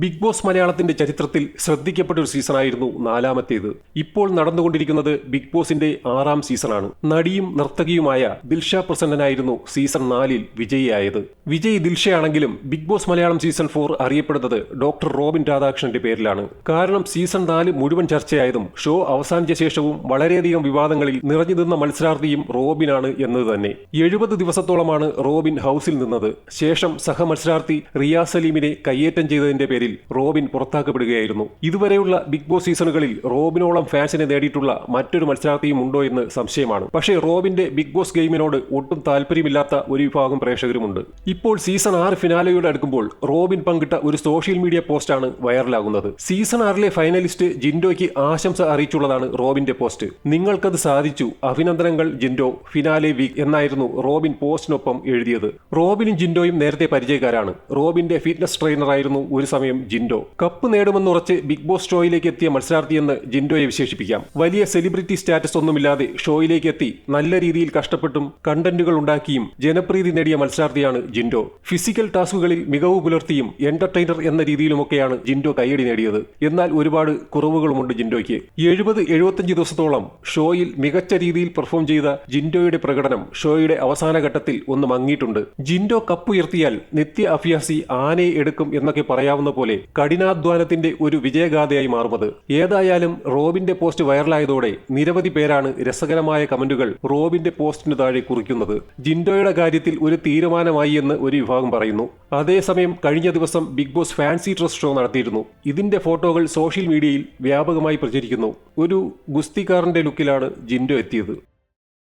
Big boss മലയാളത്തിന്റെ ചരിത്രത്തിൽ ശ്രദ്ധിക്കപ്പെട്ട ഒരു സീസണായിരുന്നു നാലാമത്തേത്. ഇപ്പോൾ നടന്നുകൊണ്ടിരിക്കുന്നത് ബിഗ് ബോസിന്റെ ആറാം സീസണാണ്. നടിയും നർത്തകിയുമായ ദിൽഷ പ്രസന്നനായിരുന്നു സീസൺ നാലിൽ വിജയിയായത്. Vijay ദിൽഷയാണെങ്കിലും Bigg Boss Malayalam season four അറിയപ്പെടുന്നത് ഡോക്ടർ റോബിൻ രാധാകൃഷ്ണന്റെ പേരിലാണ്. കാരണം സീസൺ നാല് മുഴുവൻ ചർച്ചയായതും ഷോ അവസാനിച്ച ശേഷവും വളരെയധികം വിവാദങ്ങളിൽ നിറഞ്ഞു നിന്ന മത്സരാർത്ഥിയും റോബിനാണ് എന്നത് തന്നെ. എഴുപത് ദിവസത്തോളമാണ് റോബിൻ ഹൗസിൽ നിന്നത്. ശേഷം സഹമത്സരാർത്ഥി റിയാസലീമിനെ കയ്യേറ്റം ചെയ്തതിന്റെ പേരിൽ റോബിൻ പുറത്താക്കപ്പെടുകയായിരുന്നു. ഇതുവരെയുള്ള ബിഗ് ബോസ് സീസണുകളിൽ റോബിനോളം ഫാൻസിനെ നേടിയിട്ടുള്ള മറ്റൊരു മത്സരാർത്ഥിയും ഉണ്ടോ എന്ന് സംശയമാണ്. പക്ഷേ റോബിന്റെ ബിഗ് ബോസ് ഗെയിമിനോട് ഒട്ടും താല്പര്യമില്ലാത്ത ഒരു വിഭാഗം പ്രേക്ഷകരുമുണ്ട്. ഇപ്പോൾ സീസൺ ആറ് ഫിനാലയോട് അടുക്കുമ്പോൾ റോബിൻ പങ്കിട്ട ഒരു സോഷ്യൽ മീഡിയ പോസ്റ്റാണ് വൈറലാകുന്നത്. സീസൺ ആറിലെ ഫൈനലിസ്റ്റ് ജിൻഡോയ്ക്ക് ആശംസ അറിയിച്ചുള്ളതാണ് റോബിന്റെ പോസ്റ്റ്. നിങ്ങൾക്കത് സാധിച്ചു. അഭിനന്ദനങ്ങൾ ജിൻഡോ. ഫിനാലെ വീക്ക് എന്നായിരുന്നു റോബിൻ പോസ്റ്റിനൊപ്പം എഴുതിയത്. റോബിനും ജിൻഡോയും നേരത്തെ പരിചയക്കാരാണ്. റോബിന്റെ ഫിറ്റ്നസ് ട്രെയിനറായിരുന്നു ഒരു സമയം ജിൻഡോ. കപ്പ് നേടുമെന്നുറച്ച് ബിഗ് ബോസ് ഷോയിലേക്ക് എത്തിയ മത്സരാർത്ഥിയെന്ന് ജിൻഡോയെ വിശേഷിപ്പിക്കാം. വലിയ സെലിബ്രിറ്റി സ്റ്റാറ്റസ് ഒന്നുമില്ലാതെ ഷോയിലേക്ക് എത്തി നല്ല രീതിയിൽ കഷ്ടപ്പെട്ടും കണ്ടന്റുകൾ ഉണ്ടാക്കിയും ജനപ്രീതി നേടിയ മത്സരാർത്ഥിയാണ് ജിൻഡോ. ഫിസിക്കൽ ടാസ്കുകളിൽ മികവ് പുലർത്തിയും എന്റർടൈനർ എന്ന രീതിയിലുമൊക്കെയാണ് ജിൻഡോ കയ്യടി നേടിയത്. എന്നാൽ ഒരുപാട് കുറവുകളുമുണ്ട് ജിൻഡോയ്ക്ക്. എഴുപത് എഴുപത്തഞ്ച് ദിവസത്തോളം ഷോയിൽ മികച്ച രീതിയിൽ പെർഫോം ചെയ്ത ജിൻഡോയുടെ പ്രകടനം ഷോയുടെ അവസാന ഘട്ടത്തിൽ ഒന്ന് മങ്ങിയിട്ടുണ്ട്. ജിൻഡോ കപ്പുയർത്തിയാൽ നിത്യ അഭ്യാസി ആനയെ എടുക്കും എന്നൊക്കെ പറയാവുന്ന പോലെ കഠിനാധ്വാനത്തിന്റെ ഒരു വിജയഗാഥയായി മാറുന്നത്. ഏതായാലും റോബിന്റെ പോസ്റ്റ് വൈറലായതോടെ നിരവധി പേരാണ് രസകരമായ കമന്റുകൾ റോബിന്റെ പോസ്റ്റിന് താഴെ കുറിക്കുന്നത്. ജിൻഡോയുടെ കാര്യത്തിൽ ഒരു തീരുമാനമായി എന്ന് ഒരു വിഭാഗം പറയുന്നു. അതേസമയം കഴിഞ്ഞ ദിവസം Bigg Boss fancy dress show നടത്തിയിരുന്നു. ഇതിന്റെ ഫോട്ടോകൾ സോഷ്യൽ മീഡിയയിൽ വ്യാപകമായി പ്രചരിക്കുന്നു. ഒരു ഗുസ്തിക്കാരന്റെ ലുക്കിലാണ് ജിൻഡോ എത്തിയത്.